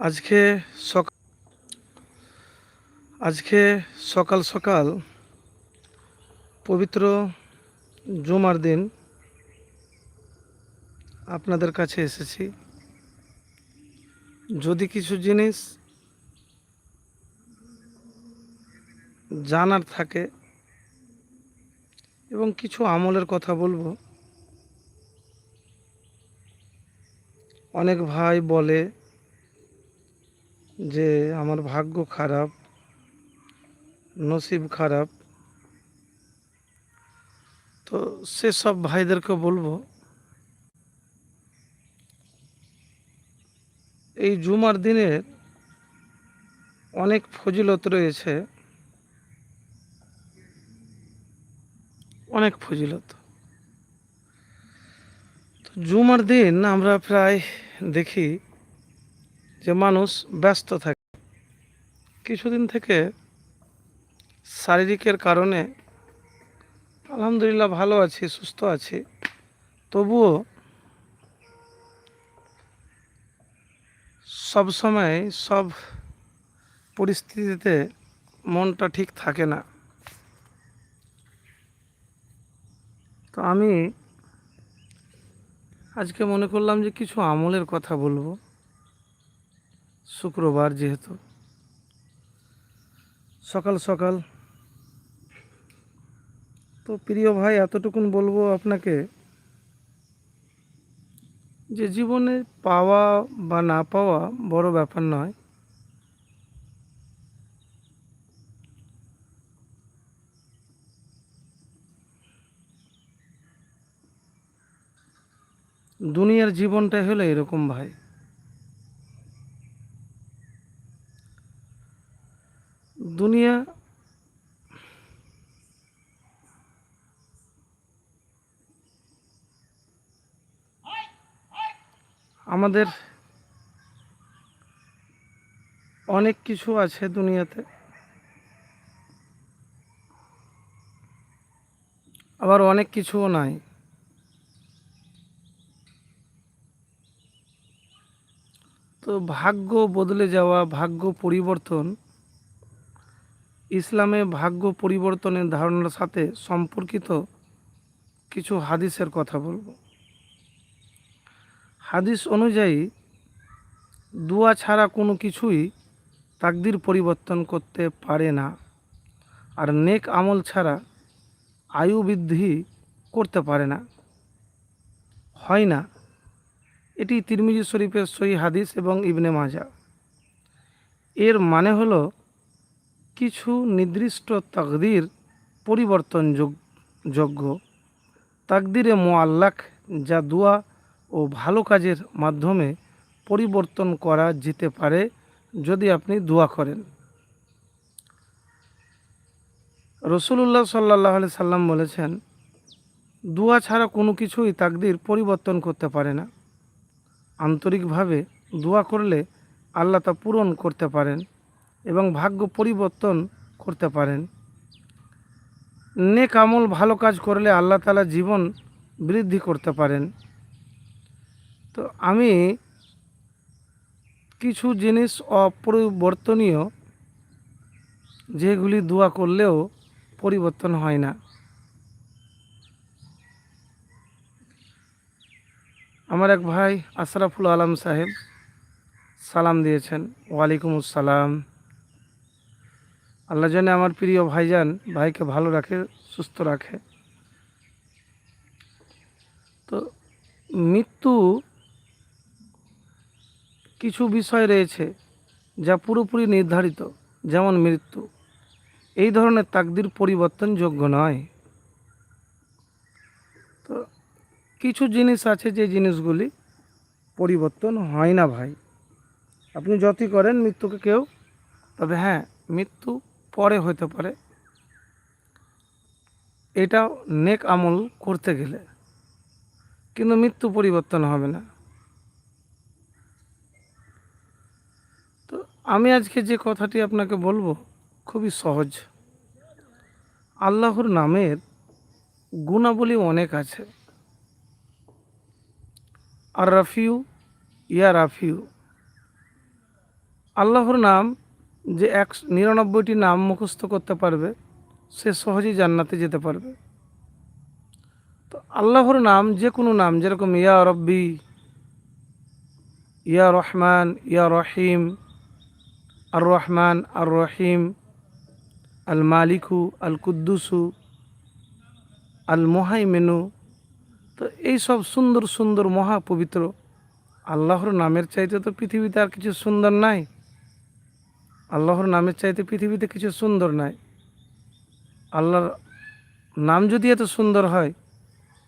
আজকে সকাল আজকে সকাল সকাল পবিত্র জুমার দিন আপনাদের কাছে এসেছি। যদি কিছু জিনিস জানার থাকে এবং কিছু আমলের কথা বলব, অনেক ভাই বলে যে আমার ভাগ্য খারাপ, নসিব খারাপ। তো সেসব ভাইদেরকে বলব, এই জুমার দিনের অনেক ফজিলত রয়েছে। অনেক ফজিলত। তো জুমার দিন আমরা প্রায় দেখি যে মানুষ ব্যস্ত থাকে। কিছুদিন থেকে শারীরিকের কারণে আলহামদুলিল্লাহ ভালো আছি, সুস্থ আছি। তবুও সব সময় সব পরিস্থিতিতে মনটা ঠিক থাকে না। তো আমি আজকে মনে করলাম যে কিছু আমলের কথা বলব। শুক্রবার যেহেতু। সকাল সকাল। তো প্রিয় ভাই, এতটুকুন বলব আপনাকে যে জীবনে পাওয়া বা না পাওয়া বড় ব্যাপার নয়। দুনিয়ার জীবনটাই হলো এরকম ভাই। দুনিয়া আমাদের অনেক কিছু আছে দুনিয়াতে। আবার অনেক কিছুও নাই। তো ভাগ্য বদলে যাওয়া, ভাগ্য পরিবর্তন ইসলামে ভাগ্য পরিবর্তনের ধারণার সাথে সম্পর্কিত কিছু হাদিসের কথা বলব। হাদিস অনুযায়ী দুয়া ছাড়া কোনো কিছুই তাকদির পরিবর্তন করতে পারে না। আর নেক আমল ছাড়া আয়ু বৃদ্ধি করতে পারে না। হয় না। এটি তিরমিজি শরীফের সই হাদিস এবং ইবনে মাজা এর মানে হলো কিছু নির্দিষ্ট তাকদির পরিবর্তন যোগ্য। তাকদিরে মোয়াল্লাক যা দোয়া ও ভালো কাজের মাধ্যমে পরিবর্তন করা যেতে পারে যদি আপনি দোয়া করেন। রসুল্লাহ সাল্লাহ আলি সাল্লাম বলেছেন, দোয়া ছাড়া কোনো কিছুই তাকদির পরিবর্তন করতে পারে না। আন্তরিকভাবে দোয়া করলে আল্লাহ তা পূরণ করতে পারেন। এবং ভাগ্য পরিবর্তন করতে পারেন। নেক আমল ভালো কাজ করলে আল্লাহ তালা জীবন বৃদ্ধি করতে পারেন। তো আমি কিছু জিনিস অপরিবর্তনীয় যেগুলি দোয়া করলেও পরিবর্তন হয় না। আমার এক ভাই আশরাফুল আলম সাহেব সালাম দিয়েছেন, ওয়ালাইকুম আসসালাম। আল্লাহ জানে আমার প্রিয় ভাইজান, ভাইকে ভালো রাখে, সুস্থ রাখে। তো মৃত্যু কিছু বিষয় রয়েছে যা পুরোপুরি নির্ধারিত, যেমন মৃত্যু। এই ধরনের তাকদির পরিবর্তনযোগ্য নয়। তো কিছু জিনিস আছে যে জিনিসগুলি পরিবর্তন হয় না ভাই। আপনি যতই করেন মৃত্যুকে কেউ, তবে হ্যাঁ মৃত্যু পরে হতে পারে। এটা নেক আমল করতে গেলে। কিন্তু মৃত্যু পরিবর্তন হবে না। তো আমি আজকে যে কথাটি আপনাকে বলব, খুবই সহজ। আল্লাহর নামের গুণাবলী অনেক আছে। আর রাফিউ ইয়া রাফিউ আল্লাহর নাম যে এক নিরানব্বইটি নাম মুখস্থ করতে পারবে, সে সহজেই জান্নাতে যেতে পারবে। তো আল্লাহর নাম, যে কোনো নাম, যেরকম ইয়া রব্বি, ইয়া রহমান, ইয়া রহিম, আর রহমান, আর রহিম, আল মালিকু, আল কুদ্দুসু, আল মোহাইমেনু। তো এই সব সুন্দর সুন্দর, মহাপবিত্র আল্লাহর নামের চাইতে তো পৃথিবীতে আর কিছু সুন্দর নাই। আল্লাহর নামের চাইতে পৃথিবীতে কিছু সুন্দর নাই। আল্লাহর নাম যদি এত সুন্দর হয়,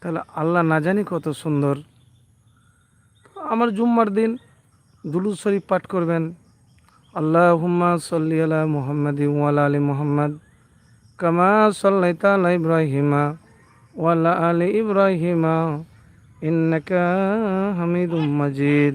তাহলে আল্লাহ না জানি কত সুন্দর। আমার জুম্মার দিন দুলু শরীফ পাঠ করবেন। আল্লাহ হুম্মা সাল্লি আলা মুহাম্মাদি ওয়ালা আলী মুহাম্মদ কামা সাল্লাইতা আলা ইব্রাহিমা ওয়ালা আলী ইব্রাহিমা ইন্নাকা হামিদুম মাজিদ।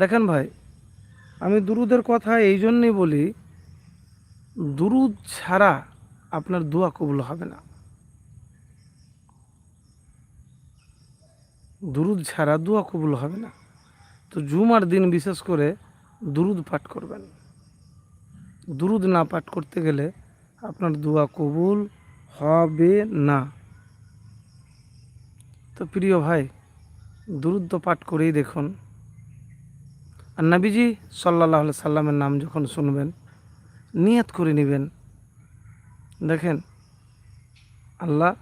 দেখেন ভাই, আমি দুরুদের কথা এই জন্যই বলি, দুরুদ ছাড়া আপনার দোয়া কবুল হবে না। দুরুদ ছাড়া দোয়া কবুল হবে না। তো জুমার দিন বিশেষ করে দুরুদ পাঠ করবেন। দুরুদ না পাঠ করতে গেলে আপনার দোয়া কবুল হবে না। তো প্রিয় ভাই, দুরুদ তো পাঠ করেই দেখুন আর নাবিজি সাল্লাহ সাল্লামের নাম যখন শুনবেন, নিয়াত করে নেবেন। দেখেন, আল্লাহ,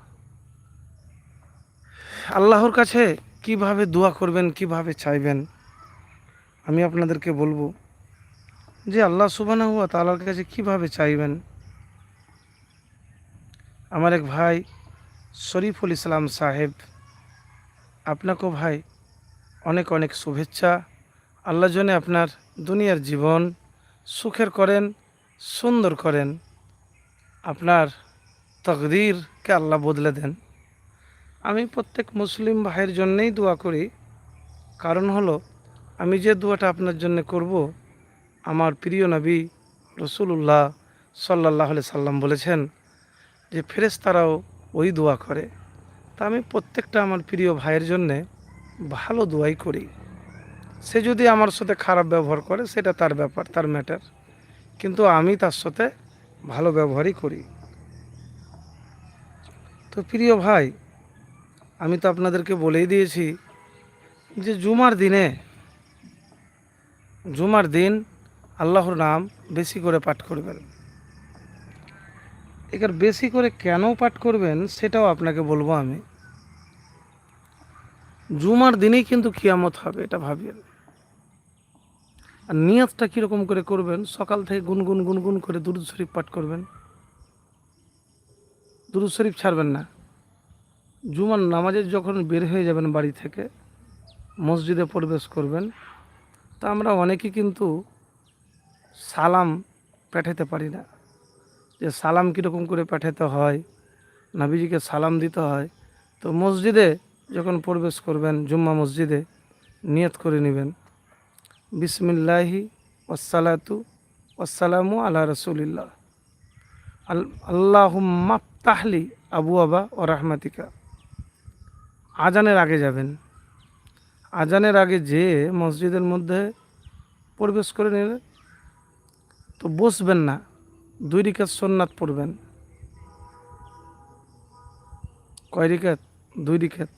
আল্লাহর কাছে কীভাবে দোয়া করবেন, কীভাবে চাইবেন, আমি আপনাদেরকে বলব যে আল্লাহ সুবানা হুয়া তালার কাছে কীভাবে চাইবেন। আমার এক ভাই শরীফুল ইসলাম সাহেব, আপনাকেও ভাই অনেক অনেক শুভেচ্ছা। আল্লাহ জন্য আপনার দুনিয়ার জীবন সুখের করেন, সুন্দর করেন। আপনার তকদিরকে আল্লাহ বদলে দেন। আমি প্রত্যেক মুসলিম ভাইয়ের জন্যেই দোয়া করি। কারণ হলো, আমি যে দোয়াটা আপনার জন্য করব, আমার প্রিয় নবী রসুল্লাহ সাল্লাহ সাল্লাম বলেছেন যে, ফেরেশতারাও ওই দোয়া করে। তা আমি প্রত্যেকটা আমার প্রিয় ভাইয়ের জন্যে ভালো দোয়াই করি। সে যদি আমার সাথে খারাপ ব্যবহার করে, সেটা তার ব্যাপার, তার ম্যাটার কিন্তু আমি তার সাথে ভালো ব্যবহারই করি। তো প্রিয় ভাই, আমি তো আপনাদেরকে বলেই দিয়েছি যে জুমার দিনে, জুমার দিন আল্লাহর নাম বেশি করে পাঠ করবেন। এখানে বেশি করে কেন পাঠ করবেন সেটাও আপনাকে বলব আমি। জুমার দিনেই কিন্তু কিয়ামত হবে, এটা ভাবিয়েন। আর নিয়তটা কীরকম করে করবেন? সকাল থেকে গুনগুন গুনগুন করে দুরুদ শরীফ পাঠ করবেন। দুরুদ শরীফ ছাড়বেন না। জুমার নামাজের যখন বের হয়ে যাবেন বাড়ি থেকে, মসজিদে প্রবেশ করবেন, তা আমরা অনেকে কিন্তু সালাম পাঠাতে পারি না। যে সালাম কীরকম করে পাঠাতে হয়, নাবিজিকে সালাম দিতে হয়, তো মসজিদে যখন প্রবেশ করবেন, জুম্মা মসজিদে নিয়ত করে নেবেন। বিসমিল্লাহি ওসালাতু ওসালামু আল্লাহ রসুলিল্লাহ। আল্লাহ তাহলি আবু আবা ও রাহমাতিকা। আজানের আগে যাবেন। আজানের আগে যে মসজিদের মধ্যে প্রবেশ করে নিলে তো বসবেন না, দুই রিকাত সোননাথ পড়বেন। কয় রিকাত? দুই রিকাত।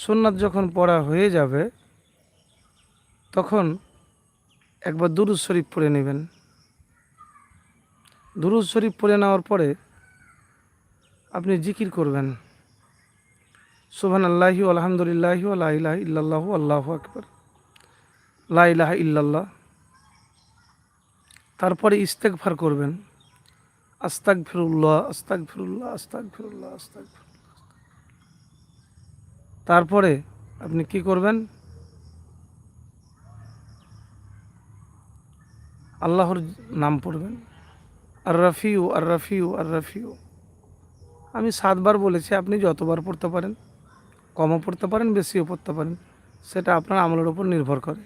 সোননাথ যখন পড়া হয়ে যাবে তখন একবার দুরুজ শরীফ পড়ে নেবেন। দুরুজ শরীফ পড়ে নেওয়ার পরে আপনি জিকির করবেন। সুবহান আল্লাহি আলহামদুলিল্লাহি আল্লাহ ইল্লাল্লাহু আল্লাহ আকবর। লা ইলাহা ইল্লাল্লাহ। তারপরে ইস্তেকফার করবেন। আস্তাক ফিরুল্লাহ আস্তাক ফিরুল্লাহ আস্তাক ফিরুল্লাহ আস্তাক ফিরুল্লাহ তারপরে আপনি কি করবেন? আল্লাহর নাম পড়বেন। আর রফিউ আর রফিউ, আর রাফিউ। আমি সাতবার বলেছি, আপনি যতবার পড়তে পারেন, কমও পড়তে পারেন, বেশিও পড়তে পারেন, সেটা আপনার আমলের উপর নির্ভর করে।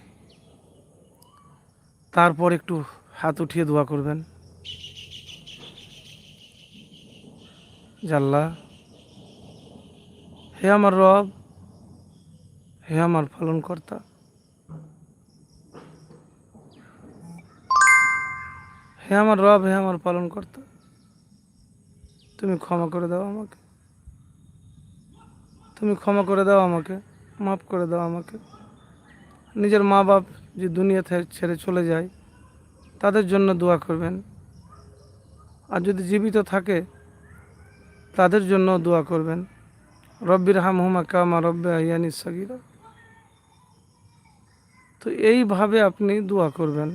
তারপর একটু হাত উঠিয়ে দোয়া করবেন। জাল্লা, হে আমার রব, হে আমার পালনকর্তা হে আমার রব, হে আমার পালনকর্তা, তুমি ক্ষমা করে দাও আমাকে। তুমি ক্ষমা করে দাও আমাকে, মাফ করে দাও আমাকে। নিজের মা বাপ যে দুনিয়া থেকে ছেড়ে চলে যায়, তাদের জন্য দোয়া করবেন। আর যদি জীবিত থাকে, তাদের জন্য দোয়া করবেন। রব্বির হামহুমা কামা রব্বে আয়ানি সাগিরা। তো এইভাবে আপনি দোয়া করবেন।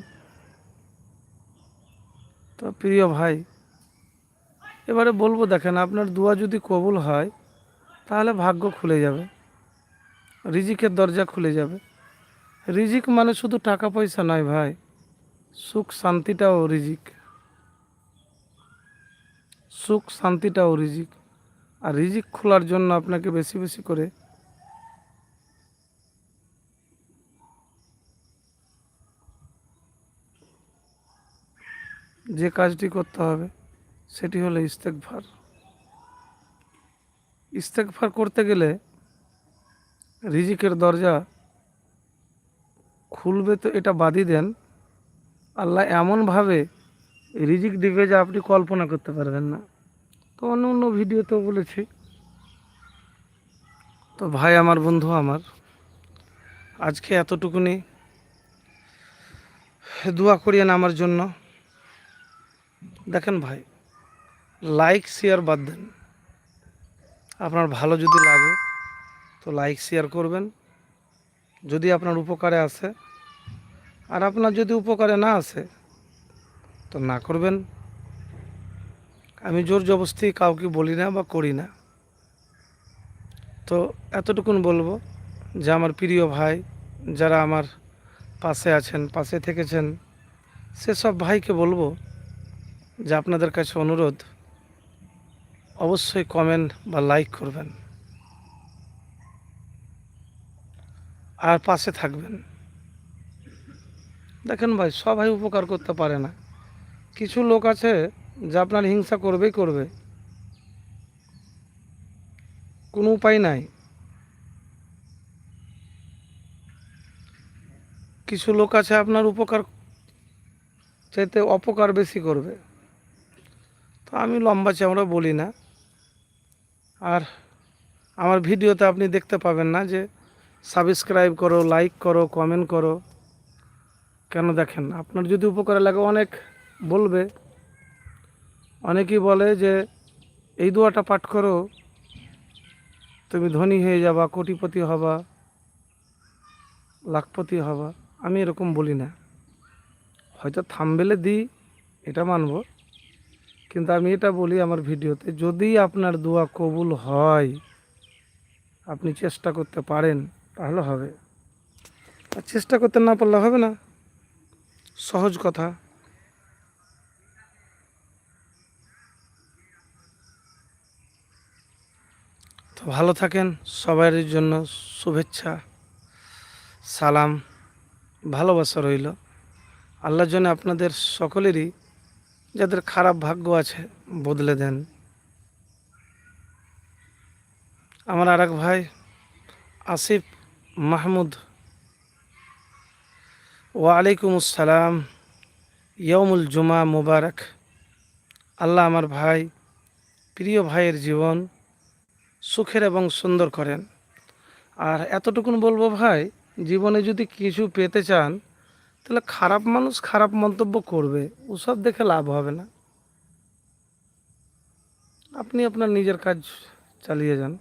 তো প্রিয় ভাই, এবারে বলব দেখেন, আপনার দোয়া যদি কবুল হয়, তাহলে ভাগ্য খুলে যাবে, রিজিকের দরজা খুলে যাবে। রিজিক মানে শুধু টাকা পয়সা নয় ভাই, সুখ শান্তিটাও রিজিক। সুখ শান্তিটাও রিজিক। আর রিজিক খোলার জন্য আপনাকে বেশি বেশি করে যে কাজটি করতে হবে, সেটি হলো ইস্তেকভার ইস্তেকভার করতে গেলে রিজিকের দরজা খুলবে তো এটা বাদই দেন। আল্লাহ এমনভাবে রিজিক দিবে যে আপনি কল্পনা করতে পারবেন না। তো অন্য অন্য ভিডিওতেও বলেছি। তো ভাই আমার, বন্ধু আমার, আজকে এতটুকুনি। দোয়া করিয়েন আমার জন্য। দেখেন ভাই লাইক শেয়ার বাদ দেন। আপনার ভালো যদি লাগে, তো লাইক শেয়ার করবেন। যদি আপনার উপকারে আসে আর আপনার যদি উপকারে না আসে তো না করবেন। আমি জোর জবস্তি কাউকে বলি না বা করি না। তো এতটুকুন বলব যে, আমার প্রিয় ভাই যারা আমার পাশে আছেন, পাশে থেকেছেন, সেসব ভাইকে বলব যে আপনাদের কাছে অনুরোধ, অবশ্যই কমেন্ট বা লাইক করবেন। আর পাশে থাকবেন। দেখেন ভাই, সবাই উপকার করতে পারে না। কিছু লোক আছে যে আপনার হিংসা করবেই করবে। কোনো উপায় নাই। কিছু লোক আছে আপনার উপকার চাইতে অপকার বেশি করবে। তো আমি লম্বা চামড়া বলি না। আর আমার ভিডিওতে আপনি দেখতে পাবেন না যে সাবস্ক্রাইব করো লাইক করো কমেন্ট করো। কেন দেখেন আপনার যদি উপকারে লাগে, অনেক বলবে। অনেকেই বলে যে, এই দোয়াটা পাঠ করো, তুমি ধনী হয়ে যাবা, কোটিপতি হবা, লাখপতি হবা। আমি এরকম বলি না। হয়তো থামবেলে দিই, এটা মানব। কিন্তু আমি এটা বলি আমার ভিডিওতে, যদি আপনার দোয়া কবুল হয়, আপনি চেষ্টা করতে পারেন, তাহলে হবে। আর চেষ্টা করতে না পারলে হবে না। সহজ কথা। তো ভালো থাকেন সবার জন্য শুভেচ্ছা, সালাম, ভালোবাসা রইল। আল্লাহর জন্য আপনাদের সকলেরই যাদের খারাপ ভাগ্য আছে, বদলে দেন। আমার আর ভাই, আসিফ মাহমুদ। ওয়ালাইকুম আসসালাম ইয়মুল জুমা মুবারক। আল্লাহ আমার ভাই, প্রিয় ভাইয়ের জীবন সুখের এবং সুন্দর করেন। আর এতটুকুন বলব ভাই, জীবনে যদি কিছু পেতে চান তাহলে খারাপ মানুষ খারাপ মন্তব্য করবে, ওসব দেখে লাভ হবে না। আপনি আপনার নিজের কাজ চালিয়ে যান।